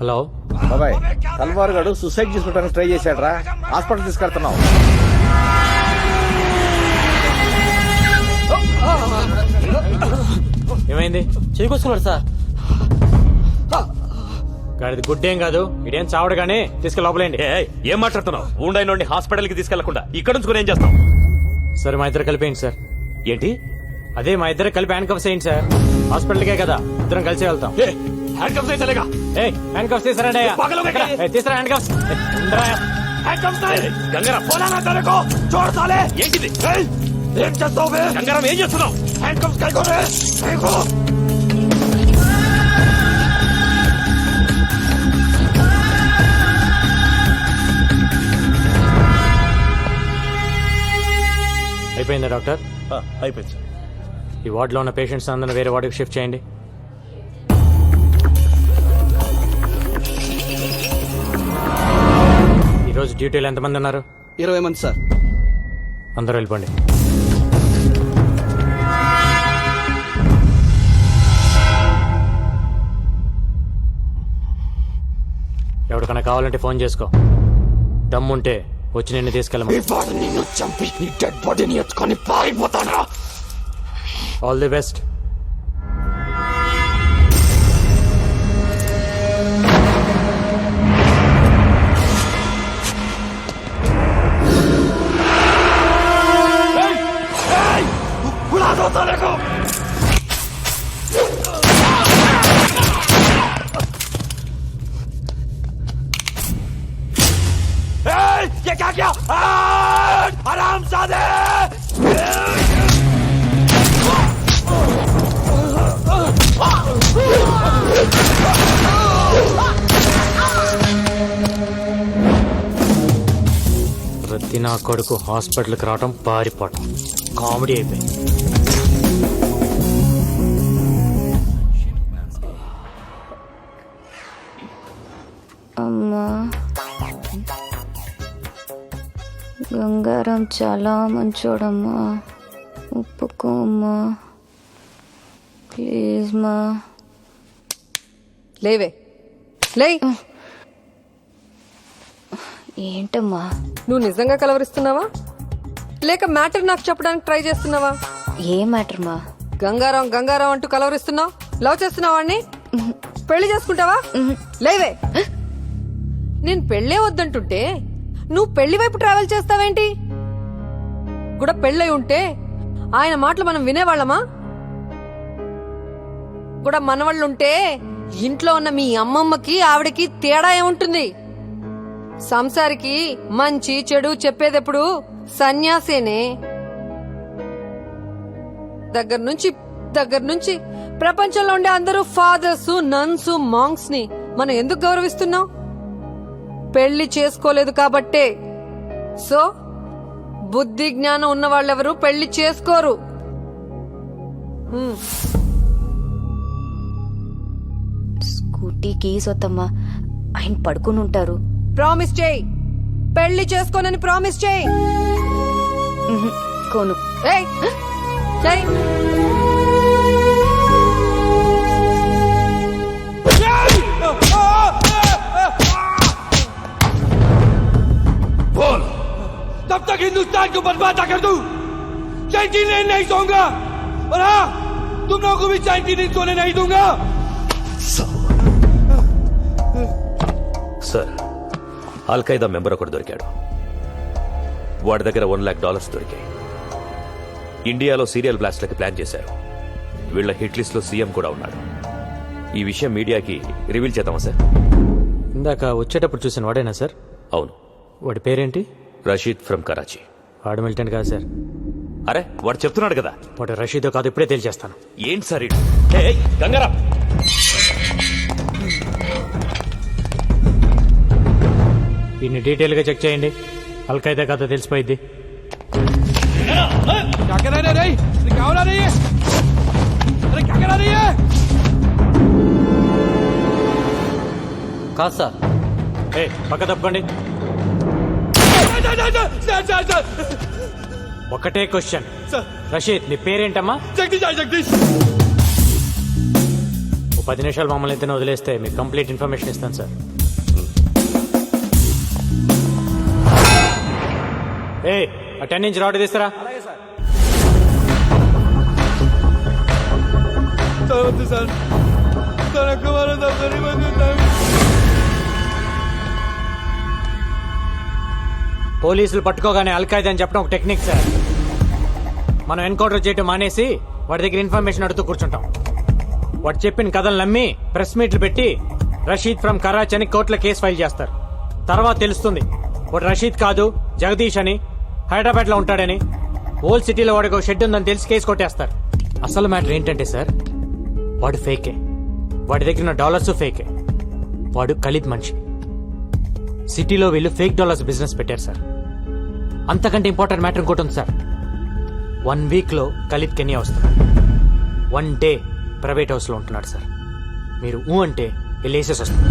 Hello. బాబాయ్ తల్వార్ గారు suicide చేసుకోవడానికి ట్రై చేశాడు రా హాస్పిటల్ తీసుకెళ్తున్నాం. ఏమైంది? చేకొస్తున్నాడు సార్. గాడిది గుడ్డేం కాదు ఇడేం చావడు కానీ తీసుకెళ్ళి లోపలేండి ఏం మాట్లాడుతున్నావు? ఉండైన హాస్పిటల్కి తీసుకెళ్ళకుండా ఇక్కడ నుంచి ఏం చేస్తాం సరే మా ఇద్దరు కలిపేయండి సార్. ఏంటి? అదే మా ఇద్దరు కలిపి హ్యాండ్ కవర్స్ చేయండి సార్. హాస్పిటల్కే కదా. ఇద్దరం కలిసి వెళ్తాం. హ్యాండ్ కప్స్ ఏ హ్యాండ్ కప్స్ తీసుకురా హ్యాండ్ కప్స్ గంగారాం పోలానా తనకో చూడు సాలే ఏంటిది? ఏం చేస్తావు గంగారాం ఏం చేస్తున్నావు? హ్యాండ్ కప్స్ అయిపోయిందా డాక్టర్? అయిపోయింది ఈ వార్డులో ఉన్న పేషెంట్స్ అందరిని వేరే వార్డుకి షిఫ్ట్ చేయండి. డ్యూటీలో ఎంతమంది ఉన్నారు? ఇరవై మంది సార్. అందరూ వెళ్ళిపోండి. ఎవరికైనా కావాలంటే ఫోన్ చేసుకో. దమ్ముంటే వచ్చి నిన్ను తీసుకెళ్ళమా ఇవాడు నిన్ను చంపి నీ డెడ్ బాడీని ఎత్తుకొని పారిపోతానరా all the best उड़ा दो साले को ए, ये क्या किया आराम सादे ప్రతి నా కొడుకు హాస్పిటల్కి రావడం పారిపోవటం కామెడీ అయిపోయింది అమ్మా గంగారం చాలా మంచోడమ్మా. ఒప్పుకో అమ్మా. ప్లీజ్ మా. లేవే. లే ఏంటమ్మా? నువ్వు నిజంగా కలవరిస్తున్నావా? లేక మ్యాటర్ నాకు చెప్పడానికి ట్రై చేస్తున్నావా? ఏ మ్యాటర్ మా? గంగారాం గంగారాం అంటూ కలవరిస్తున్నావు? లవ్ చేస్తున్నావా పెళ్ళి చేసుకుంటావా? లేవే. నేను పెళ్ళే వద్దంటుంటే నువ్వు పెళ్ళి వైపు ట్రావెల్ చేస్తావేంటి? కూడా పెళ్ళై ఉంటే ఆయన మాటలు మనం వినేవాళ్ళమా? కూడా మనవాళ్ళుంటే ఇంట్లో ఉన్న మీ అమ్మమ్మకి ఆవిడకి తేడా ఏముంటుంది? సంసారికి మంచి చెడు చెప్పేదెప్పుడు సన్యాసేనే. దగ్గర నుంచి దగ్గర నుంచి ప్రపంచంలో ఉండే అందరూ ఫాదర్స్ నన్స్ మాంగ్స్ని మనం ఎందుకు గౌరవిస్తున్నాం? పెళ్ళి చేసుకోలేదు కాబట్టే. సో బుద్ధి జ్ఞానం ఉన్న వాళ్ళెవరూ పెళ్ళి చేసుకోరు. స్కూటీ కీస్ వద్దమ్మా. ఆయన పడుకుని ఉంటారు. ప్రామిస్ చేయి. పెళ్ళి చేసుకోనని ప్రామిస్ చేయి. కోను. ఏయ్! तक हिंदुस्तान को बर्बाद कर दूं चैन की नींद नहीं सोऊंगा और हाँ तुम लोगों को भी चैन की नींद सोने नहीं दूंगा సార్ అల్ ఖైదా మెంబర్ ఒకడు దొరికాడు వాడి దగ్గర వన్ లాక్ డాలర్స్ దొరికాయి ఇండియాలో సీరియల్ బ్లాస్ట్లకి ప్లాన్ చేశారు వీళ్ళ హిట్ లిస్ట్ లో సీఎం కూడా ఉన్నాడు ఈ విషయం మీడియాకి రివీల్ చేద్దామా సార్ ఇందాక వచ్చేటప్పుడు చూసిన వాడేనా సార్ అవును వాడి పేరేంటి రషీద్ ఫ్రమ్ కరాచీ వాడు మిలిటెంట్ కాదు సార్. అరే వాడు చెప్తున్నాడు కదా. వాడు రషీదో కాదు ఇప్పుడే తేల్చేస్తాను ఏంటి సార్ గంగారా! దీన్ని డీటెయిల్గా డీటెయిల్గా చెక్ చేయండి. అల్కైదా కాదో తెలిసిపోయింది కాదు సార్. ఏ పక్క తప్పకండి. ఒకటే క్వశ్చన్. రషీద్ నీ పేరేంటమ్మా? జగదీష్ జగదీష్. ఓ పది నిమిషాలు మమ్మల్ని ఇద్దరు వదిలేస్తే మీకు కంప్లీట్ ఇన్ఫర్మేషన్ ఇస్తాను సార్. ఏ టెన్ నుంచి రావడం తీస్తారా? సార్. Sir sir. పోలీసులు పట్టుకోగానే అల్ఖైదా అని చెప్పడం ఒక టెక్నిక్ సార్. మనం ఎన్కౌంటర్ చేయటం మానేసి వాడి దగ్గర ఇన్ఫర్మేషన్ అడుగుతూ కూర్చుంటాం. వాడు చెప్పిన కథలు నమ్మి ప్రెస్ మీట్లు పెట్టి రషీద్ ఫ్రమ్ కరాచ్ అని కోర్టులో కేసు ఫైల్ చేస్తారు. తర్వాత తెలుస్తుంది వాడు రషీద్ కాదు జగదీష్ అని హైదరాబాద్లో ఉంటాడని ఓల్డ్ సిటీలో వాడికి ఒక షెడ్ ఉందని తెలిసి కేసు కొట్టేస్తారు. అసలు మ్యాటర్ ఏంటంటే సార్ వాడు ఫేకే. వాడి దగ్గర ఉన్న డాలర్స్ ఫేకే. వాడు ఖలీద్ మనిషి. సిటీలో వీళ్ళు ఫేక్ డాలర్స్ బిజినెస్ పెట్టారు సార్ అంతకంటే ఇంపార్టెంట్ మ్యాటర్ ఇంకోటి ఉంది సార్ వన్ వీక్లో కలిత్ Khalid Kenya one day private హౌస్లో ఉంటున్నాడు సార్ మీరు ఊ అంటే వెళ్ళేసేసి వస్తుంది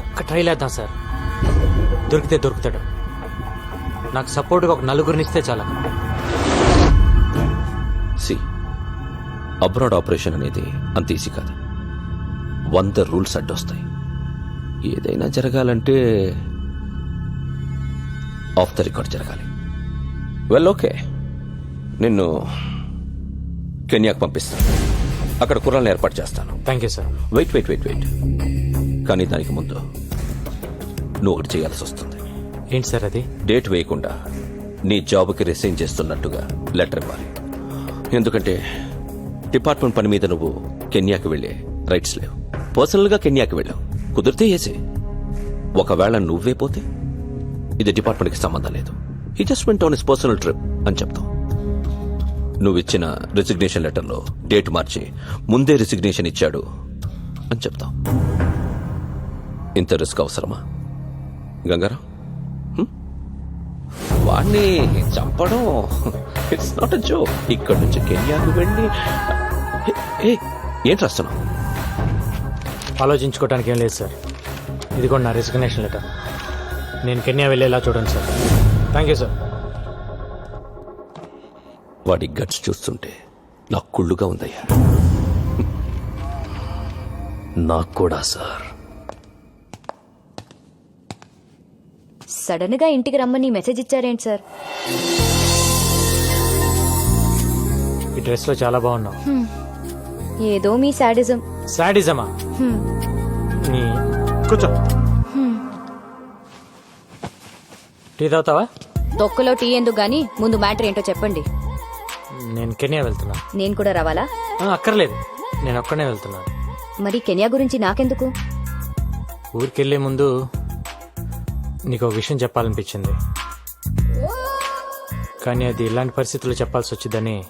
ఒక్క ట్రైల్ వేద్దాం సార్ దొరికితే దొరుకుతాడు. నాకు సపోర్ట్గా ఒక నలుగురిని ఇస్తే చాలా. సి అబ్రాడ్ ఆపరేషన్ అనేది అంత ఈజీ కాదు. వంద రూల్స్ అడ్డొస్తాయి. ఏదైనా జరగాలంటే ఆఫ్ ద రికార్డ్ జరగాలి. Well okay. నిన్ను కెన్యాకు పంపిస్తాను. అక్కడ కుర్రాలను ఏర్పాటు చేస్తాను. Thank you sir wait wait wait wait. కానీ దానికి ముందు నువ్వు ఒకటి చేయాల్సి వస్తుంది. ఏంటి సార్ అది? డేట్ వేయకుండా నీ జాబ్కి రిసైన్ చేస్తున్నట్టుగా లెటర్ ఇవ్వాలి. ఎందుకంటే డిపార్ట్మెంట్ పని మీద నువ్వు కెన్యాకి వెళ్ళే రైట్స్ లేవు. పర్సనల్గా కెన్యాకి వెళ్ళావు. కుదిరితే ఏసే. ఒకవేళ నువ్వే పోతే ఇది డిపార్ట్మెంట్కి సంబంధం లేదు. ఈ just went on his personal trip అని చెప్తాం. నువ్వు ఇచ్చిన రెసిగ్నేషన్ లెటర్లో డేట్ మార్చి ముందే రెసిగ్నేషన్ ఇచ్చాడు అని చెప్తాం. ఇంత రిస్క్ అవసరమా? గంగారాం? వాణ్ణి చంపడం? ఇట్స్ నాట్ అ జో ఇక్కడ నుంచి కెన్యాకు వెళ్ళి ఏ, ఏం రాస్తున్నావు ఆలోచించుకోవడానికి ఏం లేదు సార్. ఇది కూడా నా రిజిగ్నేషన్ లెటర్ నేను కెన్యా వెళ్ళేలా చూడండి సార్. థ్యాంక్ యూ సార్ వాడి గట్స్ చూస్తుంటే నాకు కుళ్ళుగా ఉందయ్యా. నాకు కూడా సార్. సడన్గా ఇంటికి రమ్మని మెసేజ్ ఇచ్చారేంటి సార్ ఈ డ్రెస్లో చాలా బాగున్నావు. ఏదో మీ శాడిజం శాడిజమా? నీ కూర్చో. టీ తాగుతావా? తొక్కలో టీ ఎందుకు గాని? ముందు మ్యాటర్ ఏంటో చెప్పండి. నేను కెన్యా వెళ్తున్నా. నేను కూడా రావాలా? అక్కర్లేదు. నేను ఒక్కనే వెళ్తున్నాను మరి కెనియా గురించి నాకెందుకు? ఊరికి వెళ్ళే ముందు నీకు ఒక విషయం చెప్పాలనిపించింది. కానీ అది ఇలాంటి పరిస్థితుల్లో చెప్పాల్సి వచ్చిందని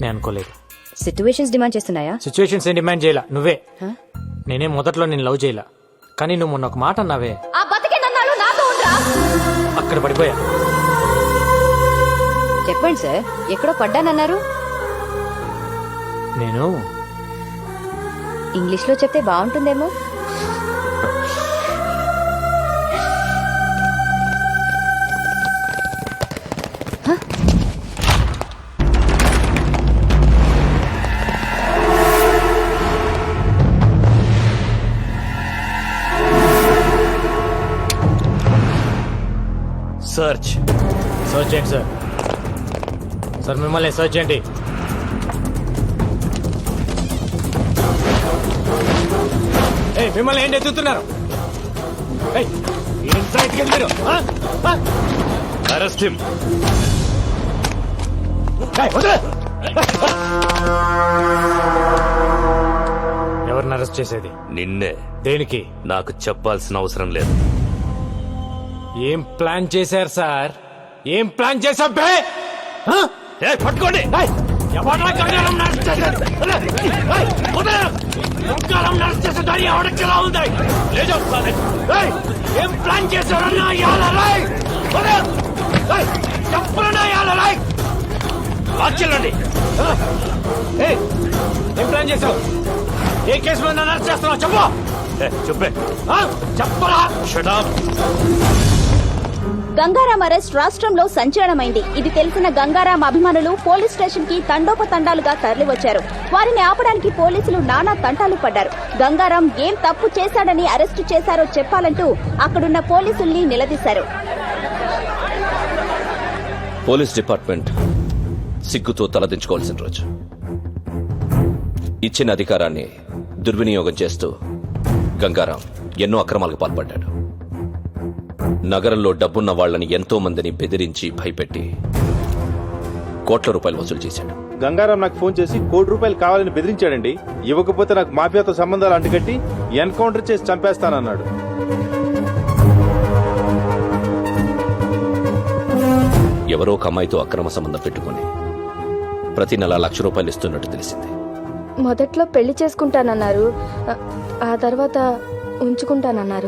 నేను అనుకోలేదు. సిచ్యువేషన్స్ డిమాండ్ చేస్తున్నాయా? సిచ్యువేషన్స్ ఏం డిమాండ్ చేయాల? నువ్వే. హ? నేనే మొదట్లో నేను లవ్ చేయాల. కానీ నువ్వు మొన్న ఒక మాట అన్నావే. ఆ బతికేనన్నాడు నాతో ఉండరా? అక్కడ పడిపోయా. చెప్పండి సార్ ఎక్కడో పడ్డానన్నారు. నేను ఇంగ్లీష్లో చెప్తే బాగుంటుందేమో? సర్చ్ సర్చ్ చేయండి సార్ సార్ మిమ్మల్ని సర్చ్ చేయండి ఏయ్, మిమ్మల్ని ఏంటి ఎత్తుతున్నారు వెళ్ళారు? Arrest him! ఎవరిని అరెస్ట్ చేసేది? నిన్నే. దేనికి? నాకు చెప్పాల్సిన అవసరం లేదు. ఏం ప్లాన్ చేశారు సార్? ఏం ప్లాన్ చేశాం బే? ఏ పట్టుకోండి. ఎలా ఉంది? లేదు, ఏం ప్లాన్ చేశారన్నా చెప్పరన్నా ఏం ప్లాన్ చేశావు? ఏ కేసులో నన్ను అరెస్ట్ చేస్తున్నావు? చెప్పు. చెప్పే? చెప్పరా. షటాప్ గంగారాం అరెస్ట్ రాష్ట్రంలో సంచలనమైంది. ఇది తెలిసిన గంగారాం అభిమానులు పోలీస్ స్టేషన్కి తండోపతండాలుగా తరలివచ్చారు. వారిని ఆపడానికి పోలీసులు నానా తంటాలు పడ్డారు. గంగారాం ఏం తప్పు చేశాడని అరెస్టు చేశారో చెప్పాలంటూ అక్కడున్న పోలీసుల్ని నిలదీశారు. పోలీస్ డిపార్ట్మెంట్ సిగ్గుతో తలదించుకోవాల్సిన రోజు. ఇచ్చిన అధికారాన్ని దుర్వినియోగం చేస్తూ గంగారాం ఎన్నో అక్రమాలకు పాల్పడ్డాడు. నగరంలో డబ్బున్న వాళ్ళని ఎంతో మందిని బెదిరించి భయపెట్టి కోట్ల రూపాయలు వసూలు చేశాడు. గంగారాం నాకు ఫోన్ చేసి కోటి రూపాయలు కావాలని బెదిరించాడండి. ఇవ్వకపోతే నాకు మాఫియాతో సంబంధాలు అంటుకట్టి ఎన్కౌంటర్ చేసి చంపేస్తానన్నాడు. ఎవరో ఒక అమ్మాయితో అక్రమ సంబంధం పెట్టుకుని ప్రతి నెల లక్ష రూపాయలు ఇస్తున్నట్టు తెలిసింది. మొదట్లో పెళ్ళి చేసుకుంటానన్నారు. ఆ తర్వాత ఉంచుకుంటానన్నారు.